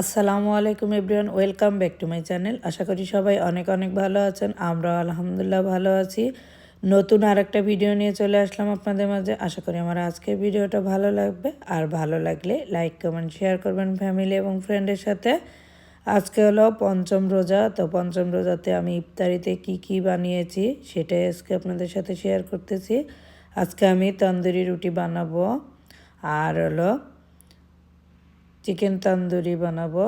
আসসালামু আলাইকুম everyone, welcome back to my channel. আশা করি সবাই অনেক অনেক ভালো আছেন আমরা আলহামদুলিল্লাহ ভালো আছি। নতুন আর একটা ভিডিও নিয়ে চলে আসলাম আপনাদের মাঝে। আশা করি আমার আজকের ভিডিওটা ভালো লাগবে। আর ভালো লাগলে লাইক কমেন্ট শেয়ার করবেন ফ্যামিলি এবং ফ্রেন্ডের সাথে। আজকে হলো পঞ্চম রোজা, তো পঞ্চম রোজাতে আমি ইফতারিতে কি কি বানিয়েছি সেটাই আজকে আপনাদের সাথে শেয়ার করতেছি। আজকে আমি তন্দুরি রুটি বানাবো। আর হলো চিকেন তান্দুরি বানাবো।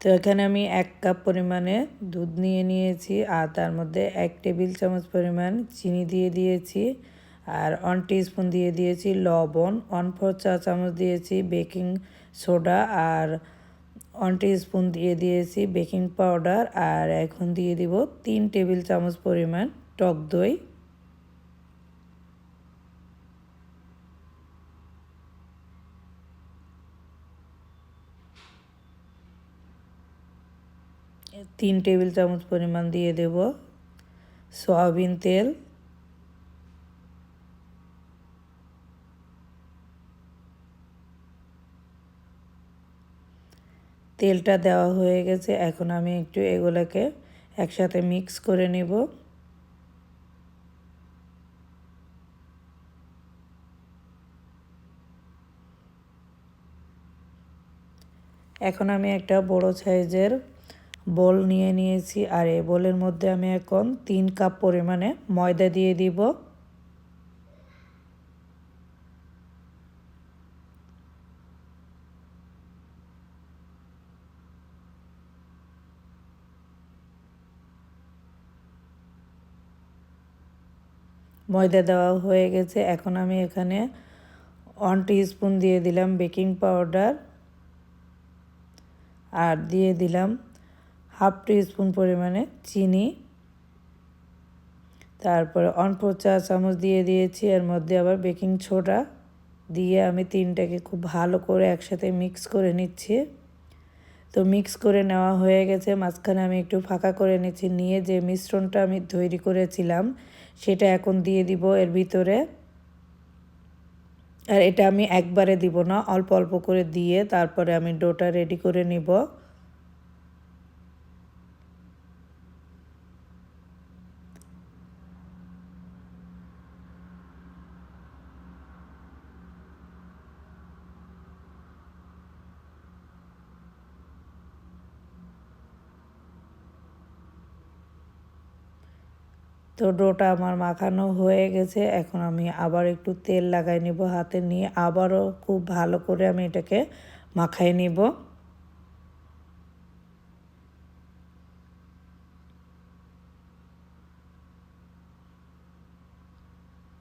তো এখানে আমি এক কাপ পরিমাণে দুধ নিয়ে নিয়েছি আর তার মধ্যে এক টেবিল চামচ পরিমাণ চিনি দিয়ে দিয়েছি আর ওয়ান স্পুন দিয়ে দিয়েছি লবণ ওয়ান ফোর চা চামচ দিয়েছি বেকিং সোডা আর ওয়ান স্পুন দিয়ে দিয়েছি বেকিং পাউডার আর এখন দিয়ে দিব তিন টেবিল চামচ পরিমাণ টক দই। তিন টেবিল চামচ পরিমাণ দিয়ে দেব সয়াবিন তেল। তেলটা দেওয়া হয়ে গেছে, এখন আমি একটু এগুলোকে একসাথে মিক্স করে নেব। এখন আমি একটা বড় সাইজের বোল নিয়ে নিয়েছি আর এই বোলের মধ্যে আমি এখন তিন কাপ পরিমাণে ময়দা দিয়ে দিব। ময়দা দেওয়া হয়ে গেছে। এখন আমি এখানে ওয়ান স্পুন দিয়ে দিলাম বেকিং পাউডার। আর দিয়ে দিলাম হাফ স্পুন পরিমাণে চিনি। তারপরে অনফোর চা চামচ দিয়ে দিয়েছি। এর মধ্যে আবার বেকিং ছোডা দিয়ে আমি তিনটাকে খুব ভালো করে একসাথে মিক্স করে নিচ্ছি। তো মিক্স করে নেওয়া হয়ে গেছে। মাঝখানে আমি একটু ফাঁকা করে নিচ্ছি। নিয়ে যে মিশ্রণটা আমি তৈরি করেছিলাম, সেটা এখন দিয়ে দিব এর ভিতরে। আর এটা আমি একবারে দিব না, অল্প অল্প করে দিয়ে তারপরে আমি ডোটা রেডি করে নিব। তো ডোটা আমার মাখানো হয়ে গেছে। এখন আমি আবার একটু তেল লাগাই নিব হাতে নিয়ে। আবারও খুব ভালো করে আমি এটাকে মাখাই নিব।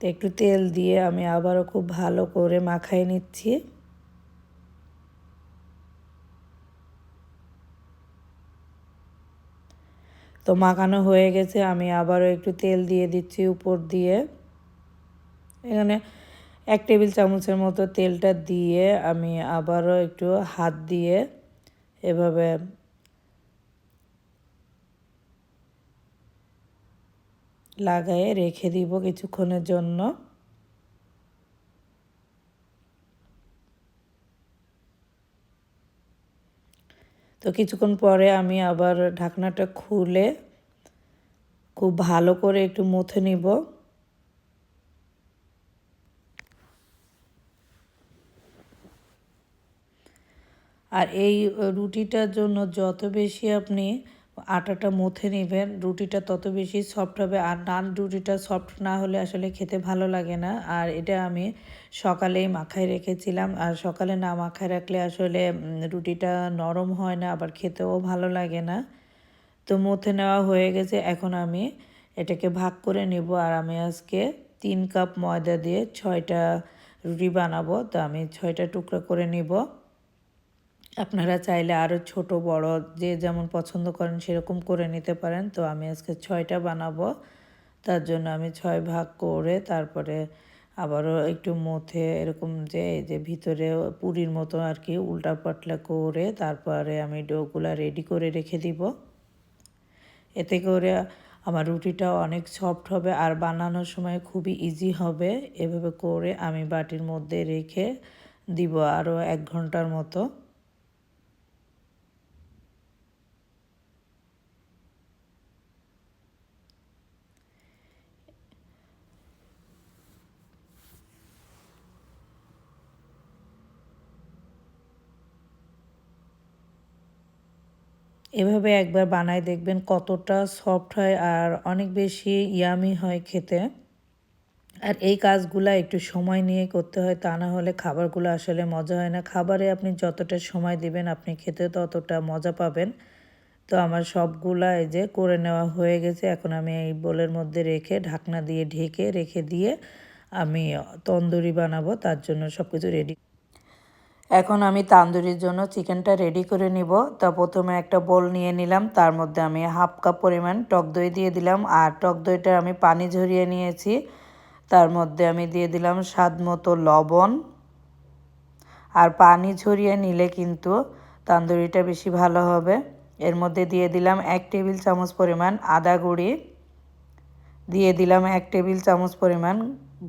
একটু তেল দিয়ে আমি আবারও খুব ভালো করে মাখাই নিচ্ছি। তো মাখানো হয়ে গেছে। আমি আবারও একটু তেল দিয়ে দিচ্ছি উপর দিয়ে। এখানে এক টেবিল চামচের মতো তেলটা দিয়ে আমি আবারও একটু হাত দিয়ে এভাবে লাগায়ে রেখে দিব কিছুক্ষণের জন্য। তো কিছুক্ষণ পরে আমি আবার ঢাকনাটা খুলে খুব ভালো করে একটু মুথে নিব। আর এই রুটিটার জন্য যত বেশি আপনি আটাটা মুথে নেবেন, রুটিটা তত বেশি সফট হবে। আর নান রুটিটা সফট না হলে আসলে খেতে ভালো লাগে না। আর এটা আমি সকালেই মাখায় রেখেছিলাম। আর সকালে না মাখায় রাখলে আসলে রুটিটা নরম হয় না, আবার খেতেও ভালো লাগে না। তো মুথে নেওয়া হয়ে গেছে। এখন আমি এটাকে ভাগ করে নেব। আর আমি আজকে তিন কাপ ময়দা দিয়ে ছয়টা রুটি বানাবো। তো আমি ছয়টা টুকরো করে নিব। আপনারা চাইলে আরও ছোট, বড় যে যেমন পছন্দ করেন সেরকম করে নিতে পারেন। তো আমি আজকে ছয়টা বানাবো। তার জন্য আমি ছয় ভাগ করে তারপরে আবারও একটু মথে এরকম যে, এই যে ভিতরে পুরীর মতো আর কি উল্টা পাটলা করে তারপরে আমি ডোগুলা রেডি করে রেখে দিব। এতে করে আমার রুটিটা অনেক সফট হবে আর বানানোর সময় খুবই ইজি হবে। এভাবে করে আমি বাটির মধ্যে রেখে দিব আরও এক ঘণ্টার মতো। এভাবে একবার বানায় দেখবেন কতটা সফট হয় আর অনেক বেশি ইয়ামি হয় খেতে। আর এই কাজগুলো একটু সময় নিয়ে করতে হয়, তা না হলে খাবারগুলো আসলে মজা হয় না। খাবারে আপনি যতটা সময় দিবেন, আপনি খেতে ততটা মজা পাবেন। তো আমার সবগুলা এই যে করে নেওয়া হয়ে গেছে। এখন আমি এই বোলের মধ্যে রেখে ঢাকনা দিয়ে ঢেকে রেখে দিয়ে আমি তন্দুরি বানাবো, তার জন্য সব কিছু রেডি এখন আমি তান্দুরির জন্য চিকেনটা রেডি করে নিব। তা প্রথমে একটা বোল নিয়ে নিলাম, তার মধ্যে আমি হাফ কাপ পরিমাণ টক দই দিয়ে দিলাম, আর টক দইটা আমি পানি ঝরিয়ে নিয়েছি। তার মধ্যে আমি দিয়ে দিলাম স্বাদ মতো লবণ। আর পানি ঝরিয়ে নিলে কিন্তু তান্দুরিটা বেশি ভালো হবে। এর মধ্যে দিয়ে দিলাম এক টেবিল চামচ পরিমাণ আদা গুঁড়ি। দিয়ে দিলাম এক টেবিল চামচ পরিমাণ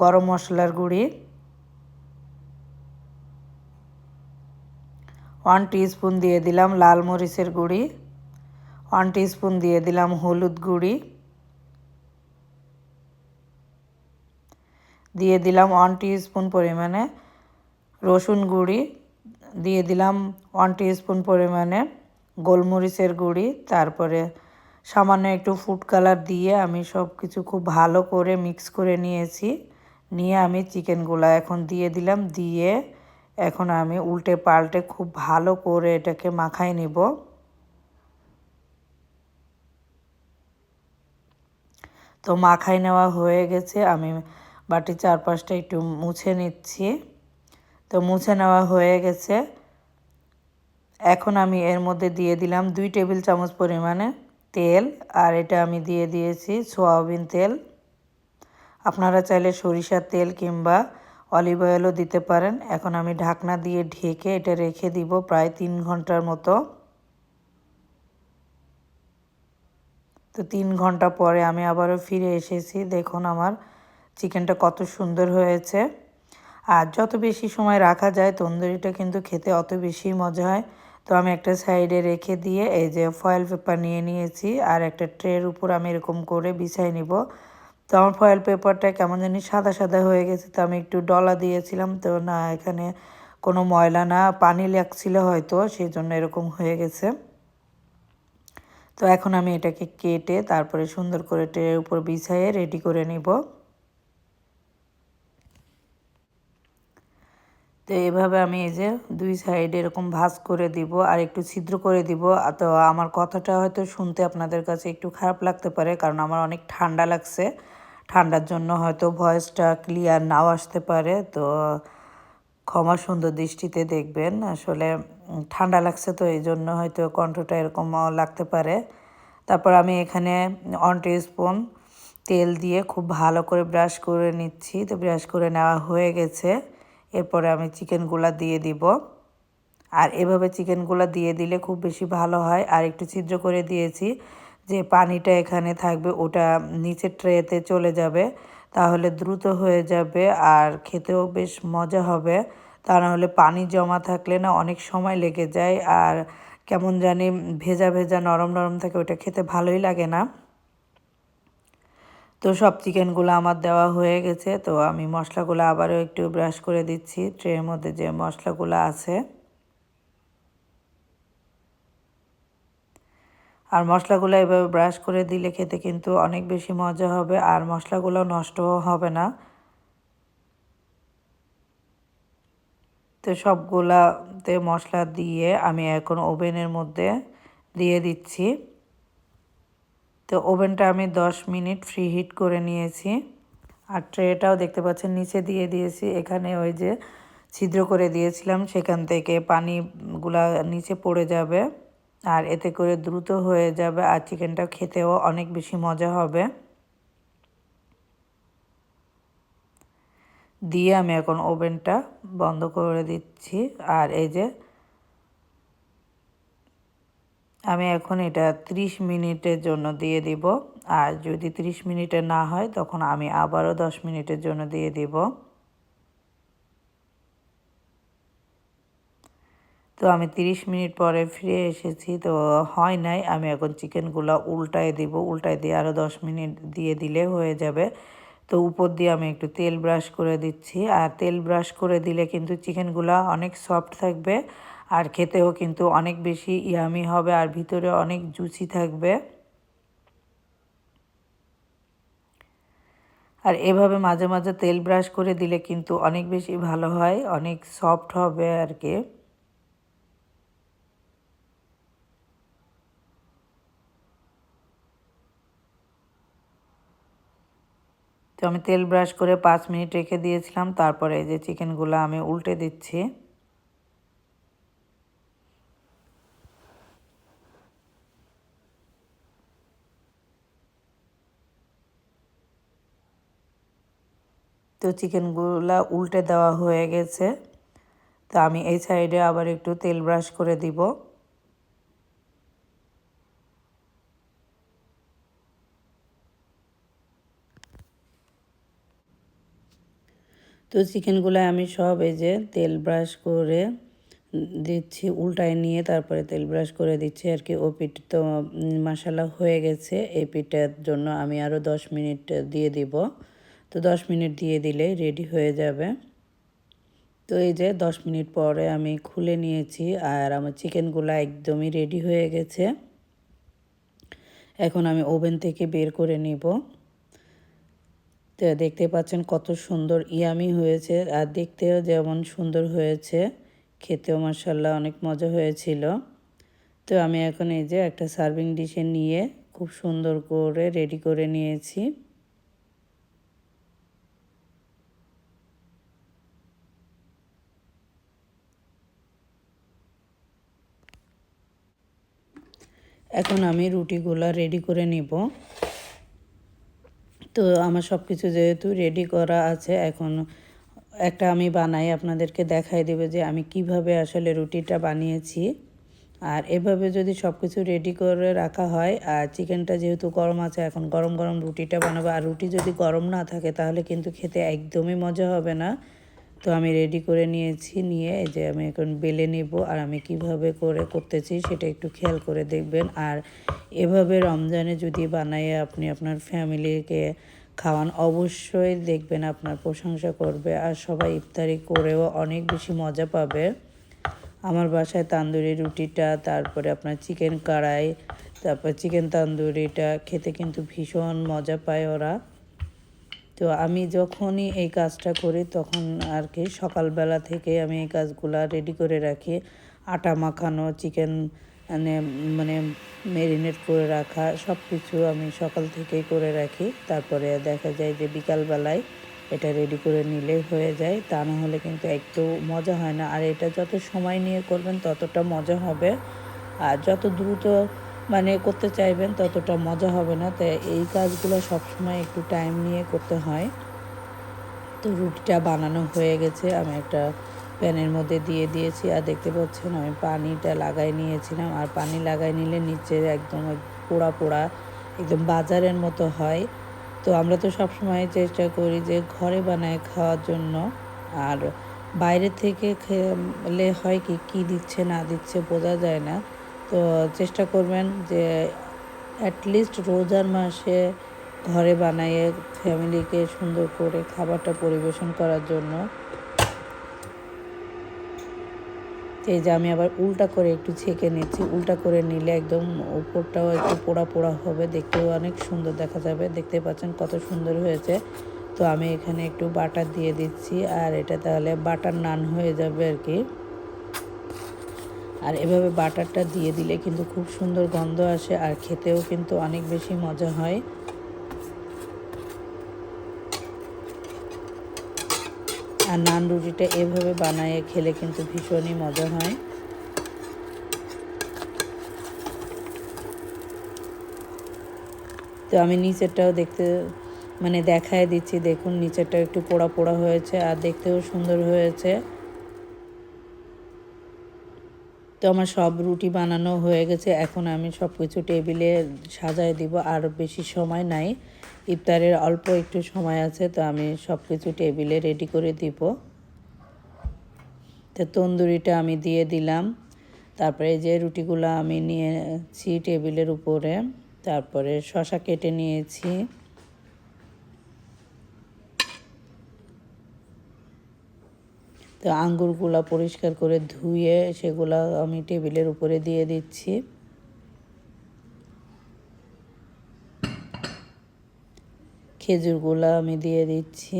গরম মশলার গুঁড়ি। ওয়ান স্পুন দিয়ে দিলাম লাল মরিচের গুঁড়ি, ওয়ান স্পুন দিয়ে দিলাম হলুদ গুঁড়ি, দিয়ে দিলাম ওয়ান স্পুন পরিমাণে রসুন গুঁড়ি, দিয়ে দিলাম ওয়ান স্পুন পরিমাণে গোলমরিচের গুঁড়ি, তারপরে সামান্য একটু ফুড কালার দিয়ে আমি সব কিছু খুব ভালো করে মিক্স করে নিয়েছি। নিয়ে আমি চিকেনগুলো এখন দিয়ে দিলাম, দিয়ে এখন আমি উল্টে পাল্টে খুব ভালো করে এটাকে মাখাই নিব। তো মাখাই নেওয়া হয়ে গেছে, আমি বাটির চারপাশটা একটু মুছে নিচ্ছি। তো মুছে নেওয়া হয়ে গেছে। এখন আমি এর মধ্যে দিয়ে দিলাম দুই টেবিল চামচ পরিমাণে তেল, আর এটা আমি দিয়ে দিয়েছি সোয়াবিন তেল। আপনারা চাইলে সরিষার তেল কিংবা অলিভ অয়েলও দিতে পারেন। এখন আমি ঢাকনা দিয়ে ঢেকে এটা রেখে দিব প্রায় তিন ঘণ্টার মতো। তো তিন ঘণ্টা পরে আমি আবারও ফিরে এসেছি। দেখুন আমার চিকেনটা কত সুন্দর হয়েছে। আর যত বেশি সময় রাখা যায়, তন্দুরিটা কিন্তু খেতে অত বেশি মজা হয়। তো আমি একটা সাইডে রেখে দিয়ে এই যে ফয়েল পেপার নিয়ে নিয়েছি, আর একটা ট্রের উপর আমি এরকম করে বিছাই নিব। তো আমার ফয়েল পেপারটা কেমন জানি সাদা সাদা হয়ে গেছে, তো আমি একটু ডলা দিয়েছিলাম, তো না, এখানে কোনো ময়লা না, পানি লাগছিল হয়তো সেই জন্য এরকম হয়ে গেছে। তো এখন আমি এটাকে কেটে তারপরে সুন্দর করে ট্রের উপর বিছাইয়ে রেডি করে নিব। তো এভাবে আমি এই যে দুই সাইডে এরকম ভাজ করে দিব আর একটু ছিদ্র করে দিব। তো আমার কথাটা হয়তো শুনতে আপনাদের কাছে একটু খারাপ লাগতে পারে কারণ আমার অনেক ঠান্ডা লাগছে। ঠান্ডার জন্য হয়তো ভয়েসটা ক্লিয়ার নাও আসতে পারে। তো ক্ষমা সুন্দর দৃষ্টিতে দেখবেন। আসলে ঠান্ডা লাগছে তো এই জন্য হয়তো কণ্ঠটা এরকম লাগতে পারে। তারপর আমি এখানে অন স্পুন তেল দিয়ে খুব ভালো করে ব্রাশ করে নিচ্ছি। তো ব্রাশ করে নেওয়া হয়ে গেছে। এরপরে আমি চিকেনগুলা দিয়ে দিব। আর এভাবে চিকেনগুলা দিয়ে দিলে খুব বেশি ভালো হয়। আর একটু ছিদ্র করে দিয়েছি যে পানিটা এখানে থাকবে, ওটা নিচের ট্রেতে চলে যাবে, তাহলে দ্রুত হয়ে যাবে আর খেতেও বেশ মজা হবে। তা নাহলে পানি জমা থাকলে না অনেক সময় লেগে যায় আর কেমন জানি ভেজা ভেজা নরম নরম থাকে, ওটা খেতে ভালোই লাগে না। তো সব চিকেনগুলো আমার দেওয়া হয়ে গেছে। তো আমি মশলাগুলো আবারও একটু ব্রাশ করে দিচ্ছি। ট্রের মধ্যে যে মশলাগুলো আছে। আর মশলাগুলো এভাবে ব্রাশ করে দিলে খেতে কিন্তু অনেক বেশি মজা হবে। আর মশলাগুলো নষ্টও হবে না। তো সবগুলাতে মশলা দিয়ে আমি এখন ওভেনের মধ্যে দিয়ে দিচ্ছি। তো ওভেনটা আমি 10 মিনিট ফ্রি হিট করে নিয়েছি। আর ট্রেটাও দেখতে পাচ্ছেন, নিচে দিয়ে দিয়েছি। এখানে ওই যে ছিদ্র করে দিয়েছিলাম, সেখান থেকে পানিগুলা নিচে পড়ে যাবে। আর এতে করে দ্রুত হয়ে যাবে আর চিকেনটা খেতেও অনেক বেশি মজা হবে। দিয়ে আমি এখন ওভেনটা বন্ধ করে দিচ্ছি। আর এই যে আমি এখন এটা 30 মিনিটের জন্য দিয়ে দিব। আর যদি 30 মিনিটে না হয়, তখন আমি আবারও 10 মিনিটের জন্য দিয়ে দিব। তো আমি 30 মিনিট পরে ফিরে এসেছি, তো হয় নাই। আমি এখন চিকেনগুলো উল্টায় দিব। উল্টায় দিয়ে আরও 10 মিনিট দিয়ে দিলে হয়ে যাবে। তো উপর দিয়ে আমি একটু তেল ব্রাশ করে দিচ্ছি। আর তেল ব্রাশ করে দিলে কিন্তু চিকেনগুলো অনেক সফট থাকবে। আর খেতেও কিন্তু অনেক বেশি ইয়ামি হবে আর ভিতরে অনেক জুসি থাকবে। আর এভাবে মাঝে মাঝে তেল ব্রাশ করে দিলে কিন্তু অনেক বেশি ভালো হয়, অনেক সফট হবে আর কি। তো আমি তেল ব্রাশ করে পাঁচ মিনিট রেখে দিয়েছিলাম, তারপরে যে চিকেনগুলো আমি উল্টে দিচ্ছি। তো চিকেনগুলা উল্টে দেওয়া হয়ে গেছে। তো আমি এই সাইডে আবার একটু তেল ব্রাশ করে দিব। তো চিকেনগুলো আমি সব এই যে তেল ব্রাশ করে দিচ্ছি, উল্টায় নিয়ে তারপরে তেল ব্রাশ করে দিচ্ছি। আর কি, ও পিঠ তো মশালা হয়ে গেছে। এই পিঠটার জন্য আমি আরও দশ মিনিট দিয়ে দিব। তো দশ মিনিট দিয়ে দিলে রেডি হয়ে যাবে। তো এই যে দশ মিনিট পরে আমি খুলে নিয়েছি আর আমার চিকেনগুলো একদমই রেডি হয়ে গেছে। এখন আমি ওভেন থেকে বের করে নিব। তো দেখতে পাচ্ছেন কত সুন্দর ইয়ামি হয়েছে আর দেখতেও যেমন সুন্দর হয়েছে। খেতেও মার্শাল্লাহ অনেক মজা হয়েছিল। তো আমি এখন এই যে একটা সার্ভিং ডিশে নিয়ে খুব সুন্দর করে রেডি করে নিয়েছি। এখন আমি রুটিগুলো রেডি করে নিব। তো আমার সব কিছু যেহেতু রেডি করা আছে, এখন একটা আমি বানাই, আপনাদেরকে দেখাই দেবে যে আমি কীভাবে আসলে রুটিটা বানিয়েছি। আর এভাবে যদি সব কিছু রেডি করে রাখা হয়, আর চিকেনটা যেহেতু গরম আছে, এখন গরম গরম রুটিটা বানাবো। আর রুটি যদি গরম না থাকে, তাহলে কিন্তু খেতে একদমই মজা হবে না। তো আমি রেডি করে নিয়েছি, নিয়ে এই যে আমি এখন বেলে নেব আর আমি কীভাবে করে করতেছি সেটা একটু খেয়াল করে দেখবেন। আর এভাবে রমজানে যদি বানাই আপনি আপনার ফ্যামিলিকে খাওয়ান, অবশ্যই দেখবেন আপনার প্রশংসা করবে আর সবাই ইফতারি করেও অনেক বেশি মজা পাবে। আমার বাসায় তান্দুরি রুটিটা, তারপরে আপনার চিকেন কড়াই, তারপর চিকেন তান্দুরিটা খেতে কিন্তু ভীষণ মজা পায় ওরা। তো আমি যখনই এই কাজটা করি তখন আর কি সকালবেলা থেকে আমি এই কাজগুলো রেডি করে রাখি। আটা মাখানো চিকেন মানে মানে মেরিনেট করে রাখা সব কিছু আমি সকাল থেকেই করে রাখি। তারপরে দেখা যায় যে বিকালবেলায় এটা রেডি করে নিলেই হয়ে যায়। তা না হলে কিন্তু একটু মজা হয় না। আর এটা যত সময় নিয়ে করবেন ততটা মজা হবে। আর যত দ্রুত মানে করতে চাইবেন ততটা মজা হবে না। তাই এই কাজগুলো সবসময় একটু টাইম নিয়ে করতে হয়। তো রুটিটা বানানো হয়ে গেছে। আমি একটা প্যানের মধ্যে দিয়ে দিয়েছি আর দেখতে পাচ্ছেন আমি পানিটা লাগাই নিয়েছিলাম। আর পানি লাগাই নিলে নিচে একদম পোড়া পোড়া, একদম বাজারের মতো হয়। তো আমরা তো সবসময় চেষ্টা করি যে ঘরে বানায় খাওয়ার জন্য। আর বাইরে থেকে খেলে হয় কি, কী দিচ্ছে না দিচ্ছে বোঝা যায় না। তো চেষ্টা করবেন যে অ্যাটলিস্ট রোজার মাসে ঘরে বানাইয়ে ফ্যামিলিকে সুন্দর করে খাবারটা পরিবেশন করার জন্য। এই যে আমি আবার উল্টা করে একটু ছেঁকে নিচ্ছি, উল্টা করে নিলে একদম উপরটাও একটু পোড়া পোড়া হবে, দেখতেও অনেক সুন্দর দেখা যাবে, দেখতে পাচ্ছেন কত সুন্দর হয়েছে। তো আমি এখানে একটু বাটার দিয়ে দিচ্ছি, আর এটা তাহলে বাটার নান হয়ে যাবে আর কি। আর এভাবে বাটারটা দিয়ে দিলে কিন্তু খুব সুন্দর গন্ধ আসে আর খেতেও কিন্তু অনেক বেশি মজা হয়। আর নান রুটিটা এভাবে বানায় খেলে কিন্তু ভীষণই মজা হয়। তো আমি নিচেরটাও দেখতে মানে দেখায় দিচ্ছি, দেখুন নিচেরটা একটু পোড়া পোড়া হয়েছে আর দেখতেও সুন্দর হয়েছে। তো আমার সব রুটি বানানো হয়ে গেছে। এখন আমি সব কিছু টেবিলে সাজায় দিব, আর বেশি সময় নাই। ইফতারের অল্প একটু সময় আছে, তো আমি সব কিছু টেবিলে রেডি করে দিব। তো তন্দুরিটা আমি দিয়ে দিলাম। তারপরে যে রুটিগুলো আমি নিয়েছি টেবিলের উপরে। তারপরে শশা কেটে নিয়েছি। তো আঙ্গুরগুলা পরিষ্কার করে ধুয়ে সেগুলা আমি টেবিলের উপরে দিয়ে দিচ্ছি। খেজুরগুলো আমি দিয়ে দিচ্ছি।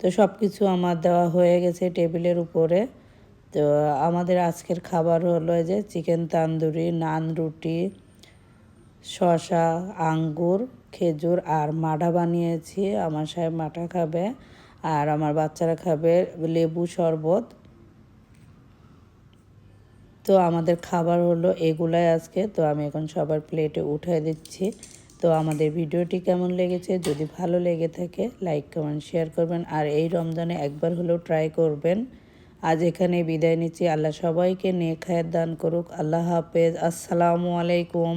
তো সব কিছু আমার দেওয়া হয়ে গেছে টেবিলের উপরে। তো আমাদের আজকের খাবার হলো যে চিকেন তান্দুরি, নান রুটি শশা আঙ্গুর, খেজুর আর মাঠা বানিয়েছি। আমার সাহেব মাঠা খাবে। আর আমার বাচ্চারা খাবে লেবু শরবত। তো আমাদের খাবার হলো এগুলাই আজকে। তো আমি এখন সবার প্লেটে উঠাই দিচ্ছি। তো আমাদের ভিডিওটি কেমন লেগেছে? যদি ভালো লেগে থাকে, লাইক, কমেন্ট, শেয়ার করবেন। আর এই রমজানে একবার হলেও ট্রাই করবেন। আজ এখানে বিদায় নিচ্ছি। আল্লাহ সবাইকে নিয়ে খায়ের দান করুক। আল্লাহ হাফেজ। আসসালামু আলাইকুম।